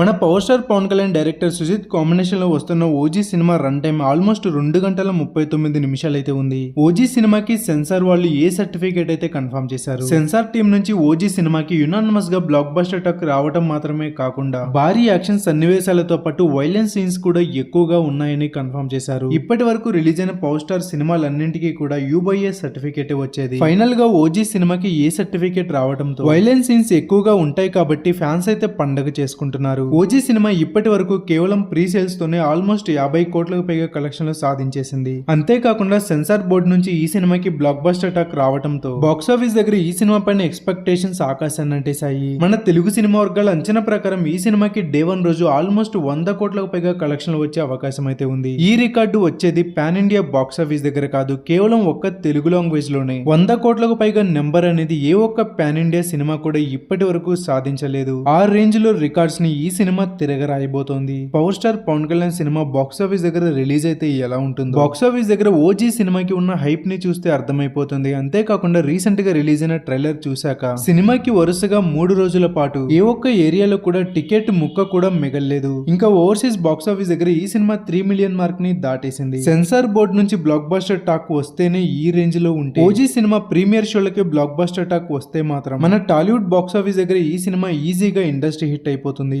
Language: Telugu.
మన power star Pawan Kalyan director Sujeeth కాంబినేషన్లో వస్తున్న ఓజీ సినిమా రన్ టైం ఆల్మోస్ట్ రెండు గంటల ముప్పై తొమ్మిది నిమిషాలు అయితే ఉంది. ఓజీ సినిమాకి సెన్సార్ వాళ్ళు ఏ సర్టిఫికేట్ అయితే కన్ఫర్మ్ చేశారు? సెన్సార్ టీం నుంచి ఓజీ సినిమాకి యునానిమస్గా బ్లాక్ బస్టర్ టక్ రావడం మాత్రమే కాకుండా భారీ యాక్షన్ సన్నివేశాలతో పాటు వైలెన్స్ సీన్స్ కూడా ఎక్కువగా ఉన్నాయని కన్ఫర్మ్ చేశారు. ఇప్పటి వరకు రిలీజ్ అయిన పవర్ స్టార్ సినిమాలన్నింటికీ కూడా యూబైఏ సర్టిఫికేట్ వచ్చేది. ఫైనల్గా ఓజీ సినిమాకి ఏ సర్టిఫికేట్ రావడంతో వైలెన్స్ సీన్స్ ఎక్కువగా ఉంటాయి కాబట్టి ఫ్యాన్స్ అయితే పండగ చేసుకుంటున్నారు. ఓజీ సినిమా ఇప్పటి వరకు కేవలం ప్రీ సేల్స్ తోనే ఆల్మోస్ట్ యాభై కోట్లకు పైగా కలెక్షన్లు సాధించేసింది. అంతేకాకుండా సెన్సార్ బోర్డు నుంచి ఈ సినిమాకి బ్లాక్ బస్టర్ టాక్ రావడంతో బాక్స్ ఆఫీస్ దగ్గర ఈ సినిమా పైన ఎక్స్పెక్టేషన్స్ ఆకాశాన్ని అంటేశాయి మన తెలుగు సినిమా వర్గాల అంచనా ప్రకారం ఈ సినిమాకి డే వన్ రోజు ఆల్మోస్ట్ వంద కోట్లకు పైగా కలెక్షన్లు వచ్చే అవకాశం అయితే ఉంది. ఈ రికార్డు వచ్చేది పాన్ ఇండియా బాక్స్ ఆఫీస్ దగ్గర కాదు కేవలం ఒక్క తెలుగు లాంగ్వేజ్లోనే. వంద కోట్లకు పైగా నెంబర్ అనేది ఏ ఒక్క పాన్ ఇండియా సినిమా కూడా ఇప్పటి వరకు సాధించలేదు. ఆ రేంజ్లో రికార్డ్స్ని ఈ సినిమా తిరగరాయబోతోంది. పవర్ స్టార్ పవన్ కళ్యాణ్ సినిమా బాక్స్ ఆఫీస్ దగ్గర రిలీజ్ అయితే ఎలా ఉంటుంది. బాక్స్ ఆఫీస్ దగ్గర ఓజీ సినిమాకి ఉన్న హైప్ని చూస్తే అర్థమైపోతుంది. అంతేకాకుండా రీసెంట్గా రిలీజ్ అయిన ట్రైలర్ చూశాక సినిమాకి వరుసగా మూడు రోజుల పాటు ఏ ఒక్క ఏరియాలో కూడా టికెట్ ముక్క కూడా మిగల్లేదు. ఇంకా ఓవర్సీస్ బాక్స్ ఆఫీస్ దగ్గర ఈ సినిమా త్రీ మిలియన్ మార్క్ని దాటేసింది. సెన్సార్ బోర్డు నుంచి బ్లాక్ బాస్టర్ టాక్ వస్తేనే ఈ రేంజ్లో ఉంటే ఓజీ సినిమా ప్రీమియర్ షోలకి బ్లాక్ బాస్టర్ టాక్ వస్తే మాత్రం మన టాలీవుడ్ బాక్స్ ఆఫీస్ దగ్గర ఈ సినిమా ఈజీగా ఇండస్ట్రీ హిట్ అయిపోతుంది.